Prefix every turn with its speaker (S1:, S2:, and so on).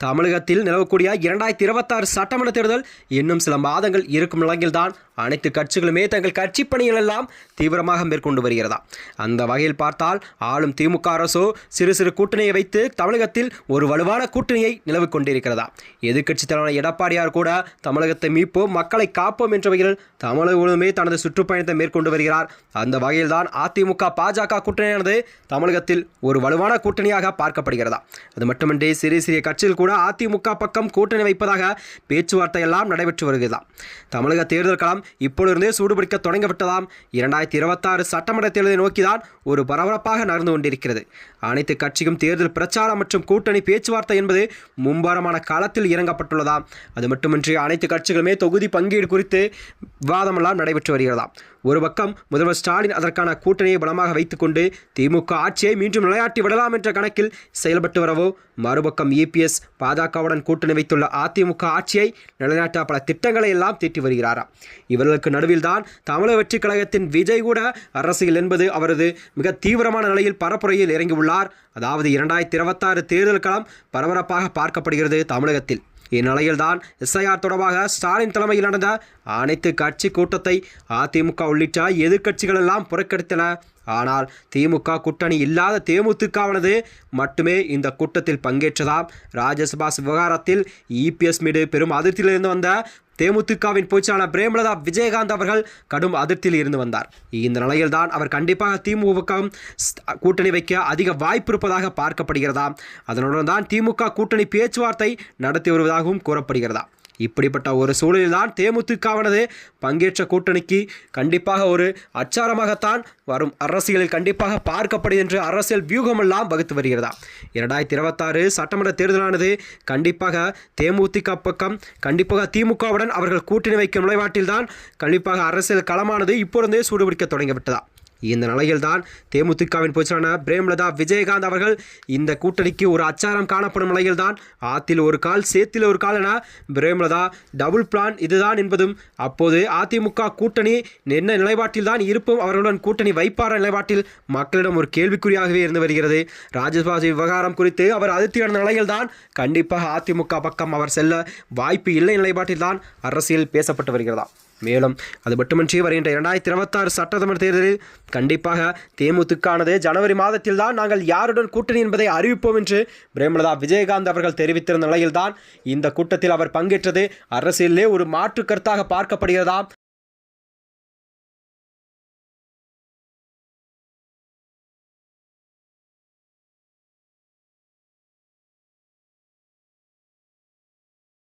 S1: தமிழகத்தில் நிலவக்கூடிய இரண்டாயிரத்தி இருபத்தாறு சட்டமன்ற தேர்தல் இன்னும் சில மாதங்கள் இருக்கும் நிலையில்தான் அனைத்து கட்சிகளுமே தங்கள் கட்சி பணிகள் எல்லாம் தீவிரமாக மேற்கொண்டு வருகிறதா? அந்த வகையில் பார்த்தால் ஆளும் திமுக அரசோ சிறு சிறு கூட்டணியை வைத்து தமிழகத்தில் ஒரு வலுவான கூட்டணியை நிலவிக் கொண்டிருக்கிறதா? எதிர்க்கட்சி தலைவர் எடப்பாடியார் கூட தமிழகத்தை மீட்போம் மக்களை காப்போம் என்ற வகையில் தமிழகமே தனது சுற்றுப்பயணத்தை மேற்கொண்டு வருகிறார். அந்த வகையில்தான் அதிமுக பாஜக கூட்டணியானது தமிழகத்தில் ஒரு வலுவான கூட்டணியாக பார்க்கப்படுகிறதா? அது மட்டுமின்றி சிறிய சிறிய கட்சிகள் கூட அதிமுக பக்கம் கூட்டணி வைப்பதாக பேச்சுவார்த்தை எல்லாம் நடைபெற்று வருகிறதாம். தமிழக தேர்தல் களம் இப்பொழுதே சூடுபிடிக்க தொடங்கிவிட்டதாம். இரண்டாயிரத்தி இருபத்தாறு சட்டமன்ற தேர்தலை நோக்கிதான் ஒரு பரபரப்பாக நடந்து கொண்டிருக்கிறது. அனைத்து கட்சியும் தேர்தல் பிரச்சாரம் மற்றும் கூட்டணி பேச்சுவார்த்தை என்பது மும்பாரமான களத்தில் இறங்கப்பட்டுள்ளதாம். அது மட்டுமின்றி அனைத்து கட்சிகளுமே தொகுதி பங்கீடு குறித்து விவாதமெல்லாம் நடைபெற்று வருகிறதாம். ஒரு பக்கம் முதல்வர் ஸ்டாலின் அதற்கான கூட்டணியை பலமாக வைத்துக்கொண்டு திமுக ஆட்சியை மீண்டும் நிலையாட்டி விடலாம் என்ற கணக்கில் செயல்பட்டு வரவோ மறுபக்கம் இபிஎஸ் பாஜகவுடன் கூட்டணி வைத்துள்ள அதிமுக ஆட்சியை நிலைநாட்ட பல திட்டங்களை எல்லாம் தீட்டி வருகிறாராம் இவர்களுக்கு நடுவில்தான் தமிழக வெற்றிக் கழகத்தின் விஜய் கூட அரசியல் என்பது அவரது மிக தீவிரமான நிலையில் பரப்புரையில் இறங்கியுள்ளார். அதாவது இரண்டாயிரத்தி இருபத்தாறு தேர்தல் களம் பரபரப்பாக பார்க்கப்படுகிறது தமிழகத்தில். இந்நிலையில்தான் எஸ்ஐஆர் தொடர்பாக ஸ்டாலின் தலைமையில் நடந்த அனைத்து கட்சி கூட்டத்தை அதிமுக உள்ளிட்ட எதிர்க்கட்சிகள் எல்லாம் புறக்கணித்தன. ஆனால் திமுக கூட்டணி இல்லாத தேமுதிகவானது மட்டுமே இந்த கூட்டத்தில் பங்கேற்றதாம். ராஜ்யசபா விவகாரத்தில் இபிஎஸ் மீது பெரும் அதிருப்தியிலிருந்து வந்த தேமுதிகவின் பொதுச்செயலாளர் பிரேமலதா விஜயகாந்த் அவர்கள் கடும் அதிருப்தியில் இருந்து வந்தார். இந்த நிலையில்தான் அவர் கண்டிப்பாக திமுக கூட்டணி வைக்க அதிக வாய்ப்பு இருப்பதாக பார்க்கப்படுகிறதா? அதனுடன் தான் திமுக கூட்டணி பேச்சுவார்த்தை நடத்தி வருவதாகவும் கூறப்படுகிறதா? இப்படிப்பட்ட ஒரு சூழலில்தான் தேமுதிகவானது பங்கேற்ற கூட்டணிக்கு கண்டிப்பாக ஒரு அச்சாரமாகத்தான் வரும். அரசியலில் கண்டிப்பாக பார்க்கப்படுது என்று அரசியல் வியூகமெல்லாம் வகுத்து வருகிறதா? இரண்டாயிரத்தி இருபத்தாறு சட்டமன்ற தேர்தலானது கண்டிப்பாக தேமுதிக பக்கம் கண்டிப்பாக திமுகவுடன் அவர்கள் கூட்டணி வைக்கும் நுழைவாட்டில்தான் கண்டிப்பாக அரசியல் களமானது இப்பொழுதே சூடுபிடிக்க தொடங்கிவிட்டதா? இந்த நிலையில்தான் தேமுதிகவின் பொதுச்செயலாளர் பிரேமலதா விஜயகாந்த் அவர்கள் இந்த கூட்டணிக்கு ஒரு அச்சாரம் காணப்படும் நிலையில்தான் ஆத்தில் ஒரு கால் சேத்தில் ஒரு கால் என பிரேமலதா டபுள் பிளான் இதுதான் என்பதும் அப்போது அதிமுக கூட்டணி என்ன நிலைப்பாட்டில் தான் இருப்பும் அவர்களுடன் கூட்டணி வைப்பார நிலைப்பாட்டில் மக்களிடம் ஒரு கேள்விக்குறியாகவே இருந்து வருகிறது. ராஜ்யசபா விவகாரம் குறித்து அவர் அதிருப்தியான நிலையில்தான் கண்டிப்பாக அதிமுக பக்கம் அவர் செல்ல வாய்ப்பு இல்லை நிலைப்பாட்டில்தான் அரசியல் பேசப்பட்டு வருகிறதா. மேலும் அது மட்டுமின்றி வருகின்ற இரண்டாயிரத்தி இருபத்தாறு சட்டசபை தேர்தலில் கண்டிப்பாக தேமுதிகானது ஜனவரி மாதத்தில் தான் நாங்கள் யாருடன் கூட்டணி என்பதை அறிவிப்போம் என்று பிரேமலதா விஜயகாந்த் அவர்கள் தெரிவித்திருந்த நிலையில்தான் இந்த கூட்டத்தில் அவர் பங்கேற்றது. அரசியலிலே ஒரு மாற்று கருத்தாக பார்க்கப்படுகிறதாம்.